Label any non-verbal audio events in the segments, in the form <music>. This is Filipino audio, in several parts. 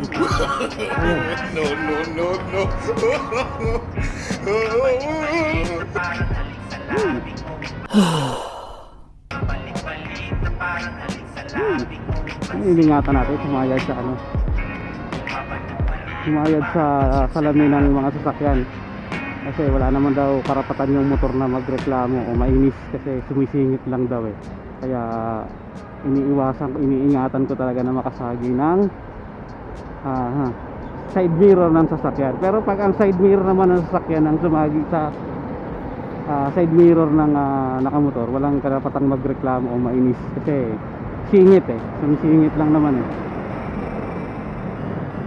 no, no, no, no. Iningatan natin, sumayad sa ano. Sumayad sa uh, salamin ng mga sasakyan. Kasi wala naman daw karapatan yung motor na magreklamo o mainis kasi sumisingit lang daw eh. Kaya iniiwasan ko, iniingatan ko talaga na makasagi ng ah, side mirror ng sasakyan. Pero pag ang side mirror naman ng sasakyan ang sumagi sa ah, side mirror ng ah, nakamotor, walang karapatang magreklamo o mainis kasi singit eh. Sumisingit lang naman eh.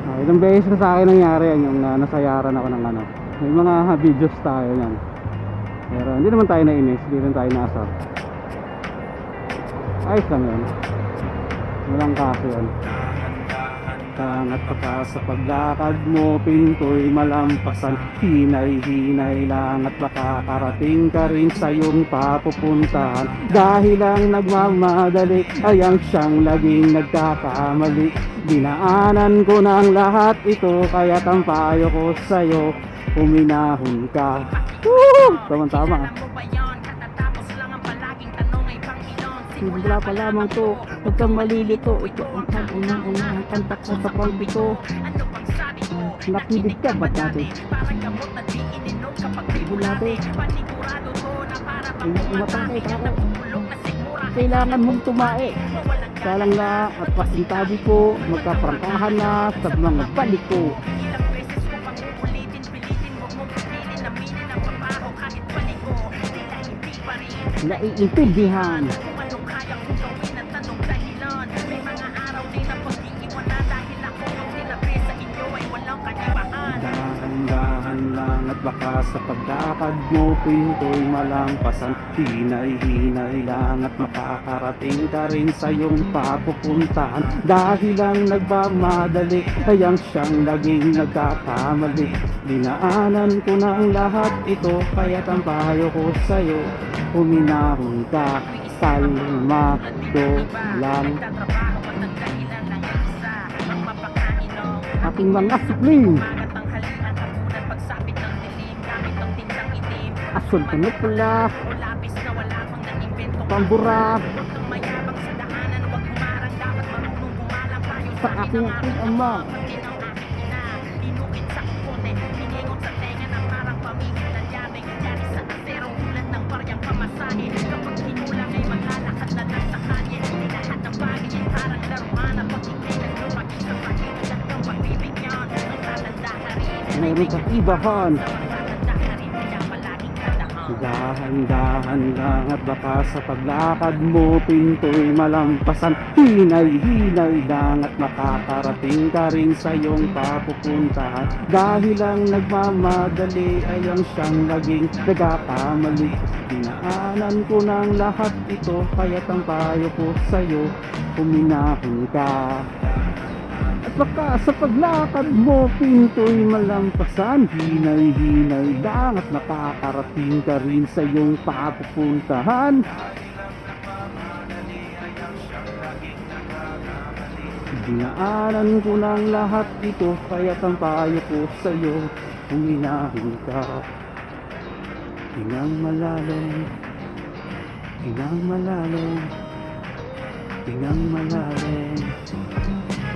Ah, ilang beses na sa akin nangyari yan yung ah, nasayaran ako ng ano. May mga <laughs> videos tayo yan. Pero hindi naman tayo nainis, hindi naman tayo nasar. Ayos lang yan. Walang kaso yan. Tangat pa ka sa paglakad mo, pinto'y malampasan. Hinay-hinay lang at baka karating ka rin sa iyong papupuntahan. Dahil ang nagmamadali ay ang siyang laging nagkakamali. Dinaanan ko ng lahat ito kaya tampayo ko sa'yo. Uminahon ka. Woo! Tama-tama Simula pa lamang to, huwag kang malilito. Ito ang pag-unang-unang kanta ko sa palbito Nakilig ka ba't natin? Bulate umatake ka ako Kailangan mong tumae. Salang na at pasintabi ko Magkaprangkahan na sa mga balik ko. Naiintindihan baka sa pagdakad mo pinto'y malampasan. Hinay-hinay lang at makakarating ka rin sa iyong papupuntahan. Dahil lang nagmamadali ay ang siyang laging nagkakamali. Dinaanan ko na ang lahat ito kaya't ang payo ko sa'yo Huminahon ka, kalmado lang. Aking mga supling Asul ka na pula Pambura. Sa aking ama. Meron kang ibahan Dahan-dahan at baka sa paglakad mo pinto'y malampasan. Hinay-hinay lang at makakarating ka rin sa iyong papupuntahan. Dahil lang nagmamadali ay ang siyang laging nagkakamali. Dinaanan ko ng lahat ito kaya't ang payo ko sa'yo Huminahon ka baka sa paglakad mo pinto'y malampasan. Hinay-hinay lang at nakakarating ka rin sa iyong papupuntahan. Dinaanan ko ng lahat ito Kaya't ang payo ko sa iyo Huminahon ka. Hingang malalim Hingang malalim Hingang malalim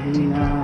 Huminahon ka